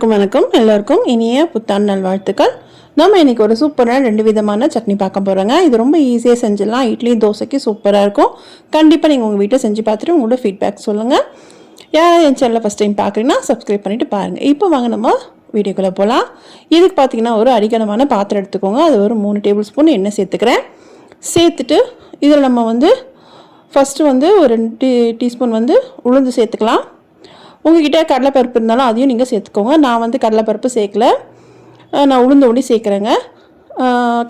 Hi வணக்கம். எல்லோருக்கும் இனிய புத்தாண்டு நல்வாழ்த்துக்கள். நம்ம இன்னைக்கு ஒரு சூப்பரான ரெண்டு விதமான சட்னி பார்க்க போகிறோங்க இது ரொம்ப ஈஸியாக செஞ்சிடலாம். இட்லி தோசைக்கு சூப்பராக இருக்கும். கண்டிப்பாக நீங்கள் உங்கள் வீட்டில் செஞ்சு பார்த்துட்டு உங்களோட ஃபீட்பேக் சொல்லுங்கள் யார் என் சேனலில் ஃபஸ்ட் டைம் பார்க்குறீங்கன்னா சப்ஸ்கிரைப் பண்ணிவிட்டு பாருங்கள் இப்போ வாங்க நம்ம வீடியோக்குள்ளே போகலாம் இதுக்கு பார்த்தீங்கன்னா ஒரு அடிக்கணமான பாத்திரம் எடுத்துக்கோங்க. அது ஒரு மூணு டேபிள் ஸ்பூன் எண்ணெய் சேர்த்துக்கிறேன். சேர்த்துட்டு இதில் நம்ம வந்து ஃபஸ்ட்டு வந்து ஒரு ரெண்டு டீ டீஸ்பூன் வந்து உளுந்து சேர்த்துக்கலாம். உங்ககிட்ட கடலைப்பருப்பு இருந்தாலும் அதையும் நீங்கள் சேர்த்துக்கோங்க. நான் வந்து கடலைப்பருப்பு சேர்க்கல. நான் உளுந்து ஒண்டி சேர்க்குறேங்க.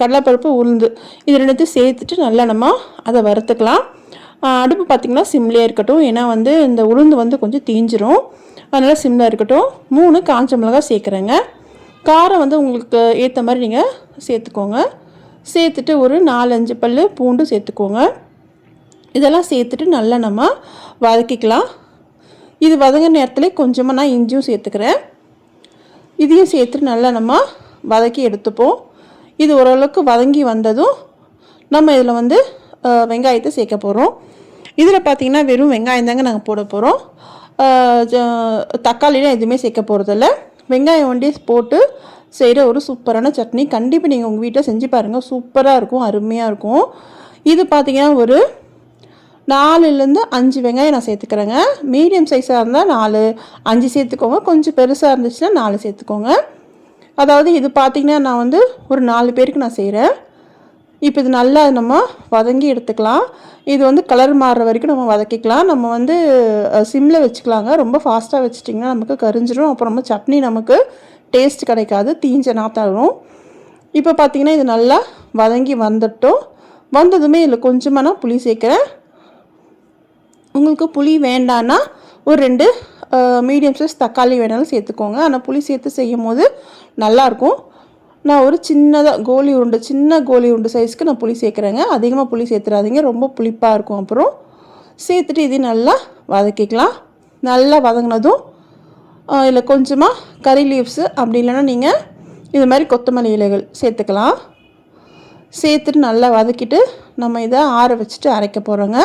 கடலைப்பருப்பு உளுந்து இது ரெண்டுத்தையும் சேர்த்துட்டு நல்லா நம்ம அதை வறுத்துக்கலாம். அடுப்பு பார்த்திங்கன்னா சிம்லேயே இருக்கட்டும். ஏன்னா வந்து இந்த உளுந்து வந்து கொஞ்சம் தீஞ்சிரும். அதனால் சிம்மில் இருக்கட்டும். மூணு காஞ்ச மிளகாய் சேர்க்குறேங்க. காரம் வந்து உங்களுக்கு ஏற்ற மாதிரி நீங்கள் சேர்த்துக்கோங்க. சேர்த்துட்டு ஒரு நாலஞ்சு பல் பூண்டு சேர்த்துக்கோங்க. இதெல்லாம் சேர்த்துட்டு நல்லா நம்ம வதக்கிக்கலாம். இது வதங்க நேரத்தில் கொஞ்சமாக நான் இஞ்சியும் சேர்த்துக்கிறேன். இதையும் சேர்த்துட்டு நல்லா நம்ம வதக்கி எடுத்துப்போம். இது ஓரளவுக்கு வதங்கி வந்ததும் நம்ம இதில் வந்து வெங்காயத்தை சேர்க்க போகிறோம் இதில் பார்த்தீங்கன்னா வெறும் வெங்காயம் தாங்க நாங்கள் போட போகிறோம் தக்காளிலாம் எதுவுமே சேர்க்க போகிறதில்ல வெங்காயம் வண்டி போட்டு செய்கிற ஒரு சூப்பரான சட்னி. கண்டிப்பாக நீங்கள் உங்கள் வீட்டில் செஞ்சு பாருங்கள் சூப்பராக இருக்கும் அருமையாக இருக்கும். இது பார்த்தீங்கன்னா ஒரு நாலுலேருந்து அஞ்சு வெங்காயம் நான் சேர்த்துக்கிறேங்க. மீடியம் சைஸாக இருந்தால் நாலு அஞ்சு சேர்த்துக்கோங்க. கொஞ்சம் பெருசாக இருந்துச்சுன்னா நாலு சேர்த்துக்கோங்க. அதாவது இது பார்த்திங்கன்னா நான் வந்து ஒரு நாலு பேருக்கு நான் செய்கிறேன். இப்போ இது நல்லா நம்ம வதங்கி எடுத்துக்கலாம். இது வந்து கலர் மாறுற வரைக்கும் நம்ம வதக்கிக்கலாம். நம்ம வந்து சிம்மில் வச்சுக்கலாங்க. ரொம்ப ஃபாஸ்ட்டாக வச்சிட்டிங்கன்னா நமக்கு கரிஞ்சிரும். அப்புறம் நம்ம சட்னி நமக்கு டேஸ்ட் கிடைக்காது. தீஞ்ச நாத்தாகும் இப்போ பார்த்தீங்கன்னா இது நல்லா வதங்கி வந்துட்டோம். வந்ததுமே இதில் கொஞ்சமாக நான் புளி சேர்க்குறேன். உங்களுக்கு புளி வேண்டான்னா ஒரு ரெண்டு மீடியம் சைஸ் தக்காளி வேணாலும் சேர்த்துக்கோங்க. ஆனால் புளி சேர்த்து செய்யும் போது நல்லாயிருக்கும். நான் ஒரு சின்னதாக கோலி உருண்டை சின்ன கோலி உருண்டை சைஸ்க்கு நான் புளி சேர்க்குறேங்க. அதிகமாக புளி சேர்த்துறாதீங்க. ரொம்ப புளிப்பாக இருக்கும் அப்புறம். சேர்த்துட்டு இது நல்லா வதக்கிக்கலாம். நல்லா வதங்கினதும் இல்லை கொஞ்சமாக கறி லீவ்ஸு அப்படி இல்லைன்னா நீங்கள் இது மாதிரி கொத்தமல்லி இலைகள் சேர்த்துக்கலாம். சேர்த்துட்டு நல்லா வதக்கிட்டு நம்ம இதை ஆற வச்சுட்டு அரைக்க போகிறோங்க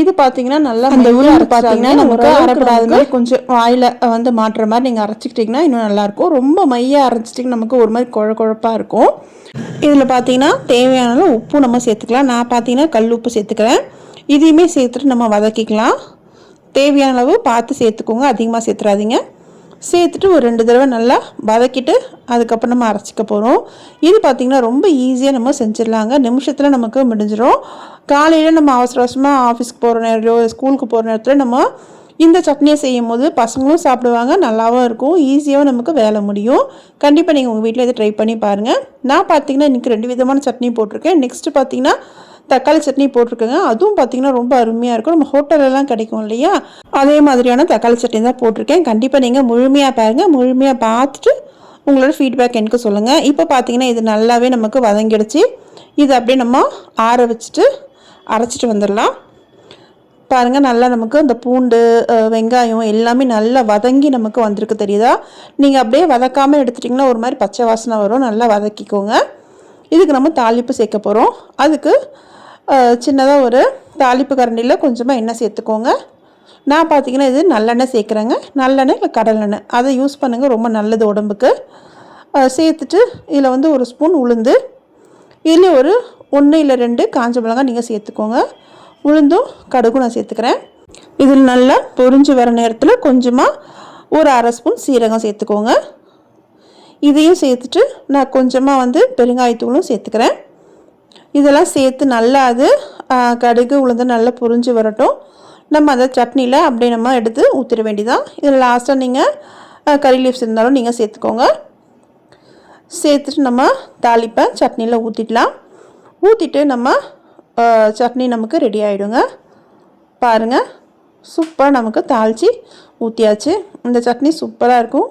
இது பார்த்தீங்கன்னா நல்லா அந்த உருளை பார்த்தீங்கன்னா நமக்கு அரைப்படாத மாதிரி கொஞ்சம் வாயில் வந்து மாட்டுற மாதிரி நீங்கள் அரைச்சிக்கிட்டிங்கன்னா இன்னும் நல்லாயிருக்கும் ரொம்ப மையாக அரைச்சிட்டிங்கன்னா நமக்கு ஒரு மாதிரி குழ குழப்பாக இருக்கும். இதில் பார்த்தீங்கன்னா தேவையான அளவு உப்பு நம்ம சேர்த்துக்கலாம். நான் பார்த்தீங்கன்னா கல் உப்பு சேர்த்துக்கிறேன். இதையுமே சேர்த்துட்டு நம்ம வதக்கிக்கலாம். தேவையான அளவு பார்த்து சேர்த்துக்கோங்க. அதிகமாக சேர்த்துறாதீங்க. சேர்த்துட்டு ஒரு ரெண்டு தடவை நல்லா வதக்கிட்டு அதுக்கப்புறம் நம்ம அரைச்சிக்க போகிறோம் இது பார்த்திங்கன்னா ரொம்ப ஈஸியாக நம்ம செஞ்சிடலாங்க. நிமிஷத்தில் நமக்கு முடிஞ்சிடும் காலையில் நம்ம அவசர அவசரமாக ஆஃபீஸ்க்கு போகிற நேரம் ஸ்கூலுக்கு போகிற நேரத்தில் நம்ம இந்த சட்னியை செய்யும் போது பசங்களும் சாப்பிடுவாங்க. நல்லாவும் இருக்கும். ஈஸியாகவும் நமக்கு வேலை முடியும். கண்டிப்பாக நீங்கள் உங்கள் வீட்டில் இதை ட்ரை பண்ணி பாருங்கள் நான் பார்த்தீங்கன்னா இன்றைக்கி ரெண்டு விதமான சட்னி போட்டிருக்கேன். நெக்ஸ்ட்டு பார்த்தீங்கன்னா தக்காளி சட்னி போட்டிருக்கேங்க. அதுவும் பார்த்தீங்கன்னா ரொம்ப அருமையாக இருக்கும். நம்ம ஹோட்டலெல்லாம் கிடைக்கும் இல்லையா? அதே மாதிரியான தக்காளி சட்னி தான் போட்டிருக்கேன். கண்டிப்பாக நீங்கள் முழுமையாக பாருங்கள் முழுமையாக பார்த்துட்டு உங்களோட ஃபீட்பேக் எனக்கு சொல்லுங்கள் இப்போ பார்த்தீங்கன்னா இது நல்லாவே நமக்கு வதங்கிடுச்சு. இது அப்படியே நம்ம ஆற வச்சுட்டு அரைச்சிட்டு வந்துடலாம். பாருங்கள் நல்லா நமக்கு அந்த பூண்டு வெங்காயம் எல்லாமே நல்லா வதங்கி நமக்கு வந்திருக்கு தெரியுதா? நீங்கள் அப்படியே வதக்காமல் எடுத்துட்டிங்கன்னா ஒரு மாதிரி பச்சை வாசனை வரும். நல்லா வதக்கிக்கோங்க. இதுக்கு நம்ம தாளிப்பு சேர்க்க போகிறோம் அதுக்கு சின்னதாக ஒரு தாளிப்பு கரண்டியில் கொஞ்சமாக எண்ணெய் சேர்த்துக்கோங்க. நான் பார்த்தீங்கன்னா இது நல்லெண்ணெய் சேர்க்குறேங்க. நல்லெண்ணெய் இல்லை கடலெண்ணெய். அதை யூஸ் பண்ணுங்கள் ரொம்ப நல்லது உடம்புக்கு. சேர்த்துட்டு இதில் வந்து ஒரு ஸ்பூன் உளுந்து. இதில் ஒரு ஒன்று இல்லை ரெண்டு காஞ்ச மிளகாய் நீங்கள் சேர்த்துக்கோங்க. உளுந்தும் கடுகும் நான் சேர்த்துக்கிறேன். இதில் நல்லா பொறிஞ்சு வர நேரத்தில் கொஞ்சமாக ஒரு அரை ஸ்பூன் சீரகம் சேர்த்துக்கோங்க. இதையும் சேர்த்துட்டு நான் கொஞ்சமாக வந்து பெருங்காயத்தூளும் சேர்த்துக்கிறேன். இதெல்லாம் சேர்த்து நல்லா அது கடுகு உளுந்து நல்லா புரிஞ்சு வரட்டும். நம்ம அதை சட்னியில் அப்படியே நம்ம எடுத்து ஊற்றிட வேண்டிதான் இதில் லாஸ்ட்டாக நீங்கள் கறி லீவ்ஸ் இருந்தாலும் நீங்கள் சேர்த்துக்கோங்க. சேர்த்துட்டு நம்ம தாளிப்பை சட்னியில் ஊற்றிடலாம் ஊற்றிட்டு நம்ம சட்னி நமக்கு ரெடி ஆகிடுங்க பாருங்கள் சூப்பராக நமக்கு தாளித்து ஊற்றியாச்சு இந்த சட்னி சூப்பராக இருக்கும்.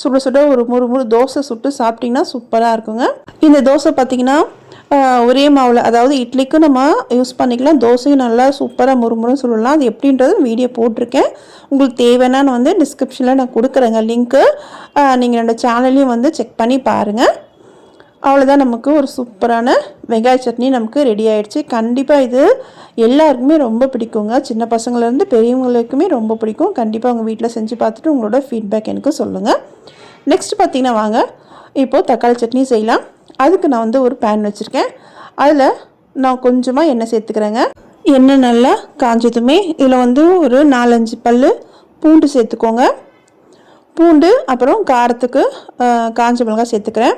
சுட சுட ஒரு முறு முறு தோசை சுட்டு சாப்பிட்டிங்கன்னா சூப்பராக இருக்குங்க. இந்த தோசை பார்த்திங்கன்னா ஒரே மாவில் அதாவது இட்லிக்கும் நம்ம யூஸ் பண்ணிக்கலாம். தோசையும் நல்லா சூப்பராக முறுமுறுன்னு சொல்லலாம். அது எப்படின்றது வீடியோ போட்டிருக்கேன். உங்களுக்கு தேவைன்னா நான் வந்து டிஸ்கிரிப்ஷனில் நான் கொடுக்குறேங்க லிங்க்கு நீங்கள் என்னோட சேனல்லையும் வந்து செக் பண்ணி பாருங்கள் அவ்வளோதான் நமக்கு ஒரு சூப்பரான வெங்காய சட்னி நமக்கு ரெடி ஆகிடுச்சு கண்டிப்பாக இது எல்லாருக்குமே ரொம்ப பிடிக்குங்க. சின்ன பசங்கள்லேருந்து பெரியவங்களுக்குமே ரொம்ப பிடிக்கும். கண்டிப்பாக உங்கள் வீட்டில் செஞ்சு பார்த்துட்டு உங்களோட ஃபீட்பேக் எனக்கு சொல்லுங்கள் நெக்ஸ்ட் பார்த்தீங்கன்னா வாங்க. இப்போது தக்காளி சட்னி செய்யலாம். அதுக்கு நான் வந்து ஒரு பேன் வச்சுருக்கேன். அதில் நான் கொஞ்சமாக எண்ணெய் சேர்த்துக்கிறேங்க. எண்ணெய் நல்லா காஞ்சதுமே இதில் வந்து ஒரு நாலஞ்சு பல் பூண்டு சேர்த்துக்கோங்க. பூண்டு அப்புறம் காரத்துக்கு காஞ்ச மிளகா சேர்த்துக்கிறேன்.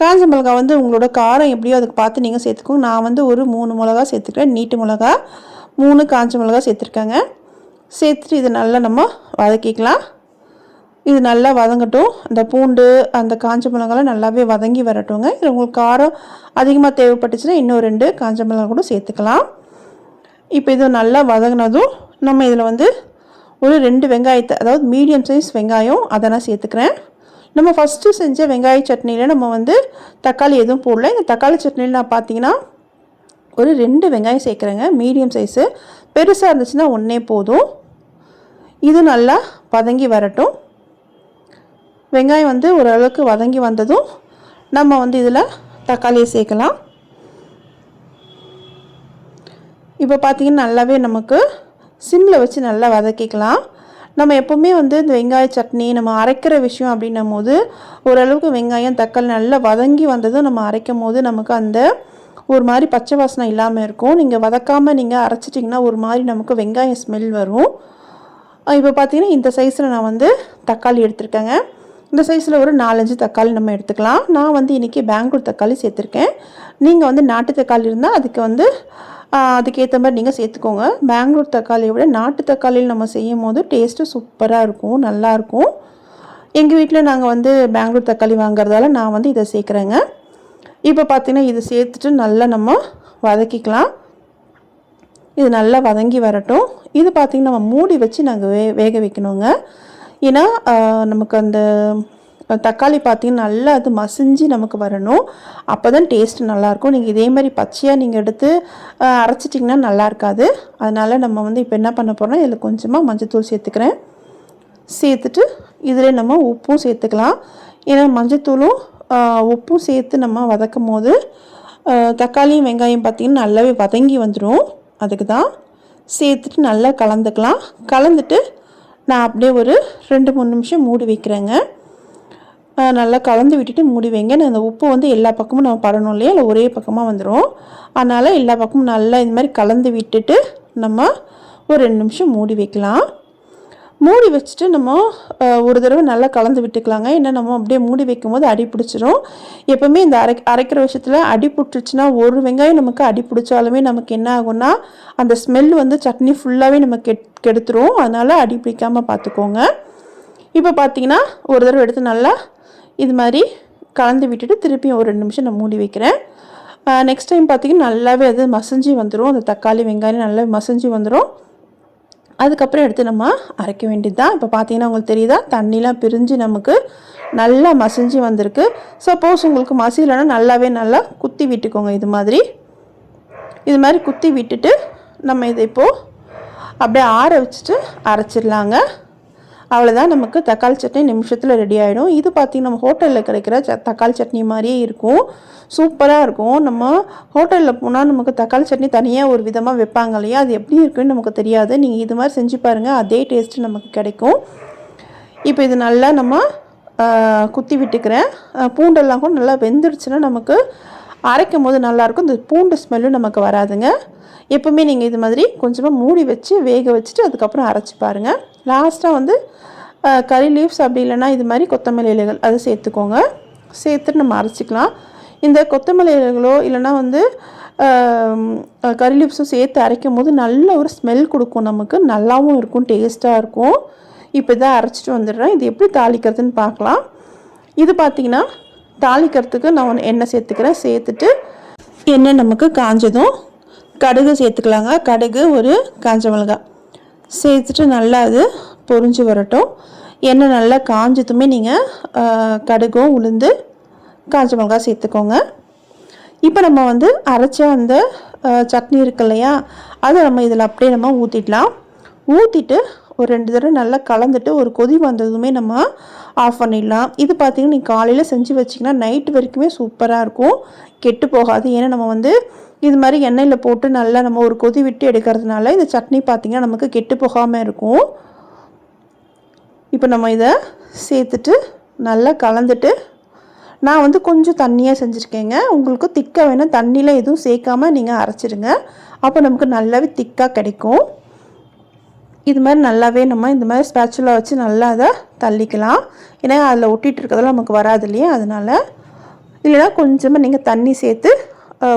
காஞ்ச மிளகா வந்து உங்களோட காரம் எப்படியோ அதுக்கு பார்த்து நீங்கள் சேர்த்துக்கோங்க. நான் வந்து ஒரு மூணு மிளகா சேர்த்துக்கிறேன். நீட்டு மிளகா மூணு காஞ்ச மிளகா சேர்த்துருக்கேங்க. சேர்த்துட்டு இதை நல்லா நம்ம வதக்கிக்கலாம். இது நல்லா வதங்கட்டும். அந்த பூண்டு அந்த காஞ்ச மிளகாலாம் நல்லாவே வதங்கி வரட்டுங்க இது உங்களுக்கு காரம் அதிகமாக தேவைப்பட்டுச்சுன்னா இன்னும் ரெண்டு காஞ்ச மிளகா கூட சேர்த்துக்கலாம். இப்போ இது நல்லா வதங்கினதும் நம்ம இதில் வந்து ஒரு ரெண்டு வெங்காயத்தை அதாவது மீடியம் சைஸ் வெங்காயம் அதை நான் சேர்த்துக்கிறேன். நம்ம ஃபஸ்ட்டு செஞ்ச வெங்காய சட்னியில் நம்ம வந்து தக்காளி எதுவும் போடல. இந்த தக்காளி சட்னியில் நான் பார்த்தீங்கன்னா ஒரு ரெண்டு வெங்காயம் சேர்க்குறேங்க மீடியம் சைஸு பெருசாக இருந்துச்சுன்னா ஒன்றே போதும். இது நல்லா வதங்கி வரட்டும். வெங்காயம் வந்து ஓரளவுக்கு வதங்கி வந்ததும் நம்ம வந்து இதில் தக்காளியை சேர்க்கலாம். இப்போ பார்த்தீங்கன்னா நல்லாவே நமக்கு சிம்மில் வச்சு நல்லா வதக்கிக்கலாம். நம்ம எப்போவுமே வந்து இந்த வெங்காய சட்னி நம்ம அரைக்கிற விஷயம் அப்படின்னும் போது ஓரளவுக்கு வெங்காயம் தக்காளி நல்லா வதங்கி வந்ததும் நம்ம அரைக்கும் போது நமக்கு அந்த ஒரு மாதிரி பச்சை வாசனை இல்லாமல் இருக்கும். நீங்கள் வதக்காமல் நீங்கள் அரைச்சிட்டிங்கன்னா ஒரு மாதிரி நமக்கு வெங்காயம் ஸ்மெல் வரும். இப்போ பார்த்தீங்கன்னா இந்த சைஸில் நான் வந்து தக்காளி எடுத்திருக்கேங்க. இந்த சைஸில் ஒரு நாலஞ்சு தக்காளி நம்ம எடுத்துக்கலாம். நான் வந்து இன்றைக்கி பெங்களூர் தக்காளி சேர்த்துருக்கேன். நீங்கள் வந்து நாட்டு தக்காளி இருந்தால் அதுக்கு வந்து அதுக்கேற்ற மாதிரி நீங்கள் சேர்த்துக்கோங்க. பெங்களூர் தக்காளியை விட நாட்டு தக்காளியில் நம்ம செய்யும் போது டேஸ்ட்டு சூப்பராக இருக்கும். நல்லாயிருக்கும் எங்கள் வீட்டில் நாங்கள் வந்து பெங்களூர் தக்காளி வாங்குறதால நான் வந்து இதை சேர்க்குறேங்க. இப்போ பார்த்தீங்கன்னா இதை சேர்த்துட்டு நல்லா நம்ம வதக்கிக்கலாம். இது நல்லா வதங்கி வரட்டும். இது பார்த்திங்கன்னா நம்ம மூடி வச்சு நாங்கள் வே வேக வைக்கணுங்க. ஏன்னா நமக்கு அந்த தக்காளி பார்த்திங்கன்னா நல்லா அது மசிஞ்சு நமக்கு வரணும். அப்போ தான் டேஸ்ட் நல்லாயிருக்கும். நீங்கள் இதே மாதிரி பச்சையாக நீங்கள் எடுத்து அரைச்சிட்டிங்கன்னா நல்லா இருக்காது. அதனால் நம்ம வந்து இப்போ என்ன பண்ண போகிறோம்னா இதில் கொஞ்சமாக மஞ்சத்தூள் சேர்த்துக்கிறேன். சேர்த்துட்டு இதில் நம்ம உப்பும் சேர்த்துக்கலாம். ஏன்னா மஞ்சத்தூளும் உப்பும் சேர்த்து நம்ம வதக்கும் போது தக்காளியும் வெங்காயம் பார்த்திங்கன்னா நல்லாவே வதங்கி வந்துடும் அதுக்கு தான் சேர்த்துட்டு நல்லா கலந்துக்கலாம். கலந்துட்டு நான் அப்படியே ஒரு ரெண்டு மூணு நிமிஷம் மூடி வைக்கிறேங்க. நல்லா கலந்து விட்டுட்டு மூடி வைங்க. நான் அந்த உப்பு வந்து எல்லா பக்கமும் நம்ம படணும் இல்லையா? இல்லை ஒரே பக்கமாக வந்துடும் அதனால் எல்லா பக்கமும் நல்லா இந்த மாதிரி கலந்து விட்டுட்டு நம்ம ஒரு ரெண்டு நிமிஷம் மூடி வைக்கலாம். மூடி வச்சுட்டு நம்ம ஒரு தடவை நல்லா கலந்து விட்டுக்கலாங்க. ஏன்னா நம்ம அப்படியே மூடி வைக்கும்போது அடி பிடிச்சிரும். எப்போவுமே இந்த அரை அரைக்கிற விஷயத்தில் அடி பிடிச்சிச்சுன்னா ஒரு வெங்காயம் நமக்கு அடி பிடிச்சாலுமே நமக்கு என்ன ஆகும்னா அந்த ஸ்மெல் வந்து சட்னி ஃபுல்லாகவே நம்ம கெட் கெடுத்துரும். அதனால் அடி பிடிக்காமல் பார்த்துக்கோங்க இப்போ பார்த்தீங்கன்னா ஒரு தடவை எடுத்து நல்லா இது மாதிரி கலந்து விட்டுட்டு திருப்பியும் ஒரு ரெண்டு நிமிஷம் நான் மூடி வைக்கிறேன். நெக்ஸ்ட் டைம் பார்த்தீங்கன்னா நல்லாவே அது மசஞ்சு வந்துடும் அந்த தக்காளி வெங்காயம் நல்லா மசஞ்சு வந்துடும் அதுக்கப்புறம் எடுத்து நம்ம அரைக்க வேண்டியது தான் இப்போ பார்த்தீங்கன்னா உங்களுக்கு தெரியுதா? தண்ணிலாம் பிரிஞ்சு நமக்கு நல்லா மசிஞ்சு வந்திருக்கு. சப்போஸ் உங்களுக்கு மசியலைன்னா நல்லாவே நல்லா குத்தி விட்டுக்கோங்க. இது மாதிரி. இது மாதிரி குத்தி விட்டுட்டு நம்ம இதை இப்போது அப்படியே ஆற வச்சுட்டு அரைச்சிடலாங்க. அவ்வளோதான் நமக்கு தக்காளி சட்னி நிமிஷத்தில் ரெடி ஆகிடும் இது பார்த்திங்கன்னா நம்ம ஹோட்டலில் கிடைக்கிற ச தக்காளி சட்னி மாதிரியே இருக்கும். சூப்பராக இருக்கும். நம்ம ஹோட்டலில் போனால் நமக்கு தக்காளி சட்னி தனியாக ஒரு விதமாக வைப்பாங்க இல்லையா? அது எப்படி இருக்குன்னு நமக்கு தெரியாது. நீங்கள் இது மாதிரி செஞ்சு பாருங்கள் அதே டேஸ்ட்டு நமக்கு கிடைக்கும். இப்போ இது நல்லா நம்ம குத்தி விட்டுக்கிறேன். பூண்டெல்லாம் கூட நல்லா வெந்துடுச்சுன்னா நமக்கு அரைக்கும் போது நல்லாயிருக்கும். இந்த பூண்டு ஸ்மெல்லும் நமக்கு வராதுங்க. எப்பவுமே நீங்கள் இது மாதிரி கொஞ்சமாக மூடி வச்சு வேக வச்சுட்டு அதுக்கப்புறம் அரைச்சி பாருங்கள் லாஸ்ட்டாக வந்து கறி லீவ்ஸ் அப்படி இல்லைன்னா இது மாதிரி கொத்தமல்லி இலைகள் அதை சேர்த்துக்கோங்க. சேர்த்துட்டு நம்ம அரைச்சிக்கலாம். இந்த கொத்தமல்லி இலைகளோ இல்லைன்னா வந்து கறி லீவ்ஸும் சேர்த்து அரைக்கும் போது நல்ல ஒரு ஸ்மெல் கொடுக்கும் நமக்கு. நல்லாவும் இருக்கும் டேஸ்ட்டாக இருக்கும். இப்போ இதை அரைச்சிட்டு வந்துடுறேன். இது எப்படி தாளிக்கிறதுன்னு பார்க்கலாம். இது பார்த்தீங்கன்னா தாளிக்கிறதுக்கு நான் ஒன்று எண்ணெய் சேர்த்துக்கிறேன். சேர்த்துட்டு எண்ணெய் நமக்கு காஞ்சதும் கடுகு சேர்த்துக்கலாங்க. கடுகு ஒரு காஞ்ச மிளகாய். சேர்த்துட்டு நல்லா அது பொரிஞ்சு வரட்டும். எண்ணெய் நல்லா காஞ்சதுமே நீங்கள் கடுகும் உளுந்து காஞ்ச மிளகாய் சேர்த்துக்கோங்க. இப்போ நம்ம வந்து அரைச்ச அந்த சட்னி இருக்கு இல்லையா அதை நம்ம இதில் அப்படியே நம்ம ஊற்றிடலாம் ஊற்றிட்டு ஒரு ரெண்டு தடவை நல்லா கலந்துட்டு ஒரு கொதி வந்ததுமே நம்ம ஆஃப் பண்ணிடலாம். இது பார்த்தீங்கன்னா நீங்கள் காலையில் செஞ்சு வச்சிங்கன்னா நைட் வரைக்குமே சூப்பராக இருக்கும். கெட்டு போகாது. ஏன்னா நம்ம வந்து இது மாதிரி எண்ணெயில் போட்டு நல்லா நம்ம ஒரு கொதி விட்டு எடுக்கிறதுனால இந்த சட்னி பார்த்திங்கன்னா நமக்கு கெட்டு போகாமல் இருக்கும். இப்போ நம்ம இதை சேர்த்துட்டு நல்லா கலந்துட்டு நான் வந்து கொஞ்சம் தண்ணியாக செஞ்சுருக்கேங்க. உங்களுக்கு திக்காக வேணால் தண்ணியில் எதுவும் சேர்க்காம நீங்கள் அரைச்சிடுங்க அப்போ நமக்கு நல்லாவே திக்காக கிடைக்கும். இது மாதிரி நல்லாவே நம்ம இந்த மாதிரி ஸ்பேச்சுலாக வச்சு நல்லா அதை தள்ளிக்கலாம். ஏன்னா அதில் ஒட்டிகிட்டு இருக்கிறதெல்லாம் நமக்கு வராது இல்லையா? அதனால் இல்லைனா கொஞ்சமாக நீங்கள் தண்ணி சேர்த்து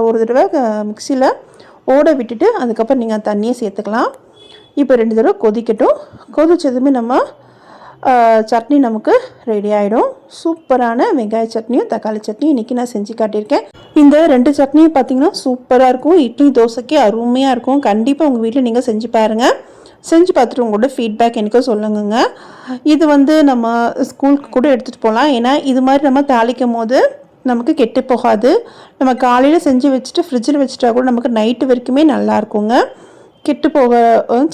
ஒரு தடவை மிக்சியில் ஓட விட்டுட்டு அதுக்கப்புறம் நீங்கள் தண்ணியை சேர்த்துக்கலாம். இப்போ ரெண்டு தடவை கொதிக்கட்டும். கொதித்ததுமே நம்ம சட்னி நமக்கு ரெடி ஆகிடும் சூப்பரான வெங்காய சட்னியும் தக்காளி சட்னியும் இன்றைக்கி நான் செஞ்சு காட்டியிருக்கேன். இந்த ரெண்டு சட்னியும் பார்த்தீங்கன்னா சூப்பராக இருக்கும். இட்லி தோசைக்கு அருமையாக இருக்கும். கண்டிப்பாக உங்கள் வீட்டில் நீங்கள் செஞ்சு பாருங்கள் செஞ்சு பார்த்துட்டு உங்களோட ஃபீட்பேக் எனக்கு சொல்லுங்கங்க. இது வந்து நம்ம ஸ்கூலுக்கு கூட எடுத்துகிட்டு போகலாம் ஏன்னா இது மாதிரி நம்ம தாளிக்கும் போது நமக்கு கெட்டு போகாது. நம்ம காலையில் செஞ்சு வச்சுட்டு ஃப்ரிட்ஜில் வச்சுட்டா கூட நமக்கு நைட்டு வரைக்குமே நல்லா இருக்குங்க. கெட்டு போக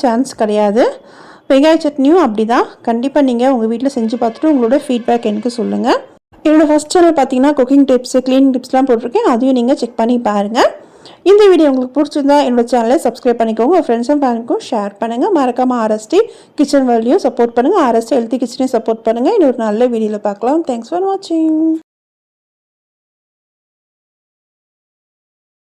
சான்ஸ் கிடையாது. வெங்காய சட்னியும் அப்படி தான் கண்டிப்பாக நீங்கள் உங்கள் வீட்டில் செஞ்சு பார்த்துட்டு உங்களோட ஃபீட்பேக் எனக்கு சொல்லுங்கள் என்னோடய ஃபஸ்ட் சேனல் பார்த்தீங்கன்னா குக்கிங் டிப்ஸு க்ளீனிங் டிப்ஸ்லாம் போட்டிருக்கேன். அதையும் நீங்கள் செக் பண்ணி பாருங்கள் இந்த வீடியோ உங்களுக்கு பிடிச்சிருந்தா என்னோட சேனலை சப்ஸ்கிரைப் பண்ணிக்கோங்க. உங்கள் ஃப்ரெண்ட்ஸும் ஃபேனுக்கும் ஷேர் பண்ணுங்கள் மறக்காமல் ஆர்எஸ்டி கிச்சன் வேல்யூயும் சப்போர்ட் பண்ணுங்கள் ஆர்எஸ்டி ஹெல்த்தி கிச்சனையும் சப்போர்ட் பண்ணுங்கள் இன்னொரு நல்ல வீடியோவில் பார்க்கலாம். தேங்க்ஸ் ஃபார் வாட்சிங்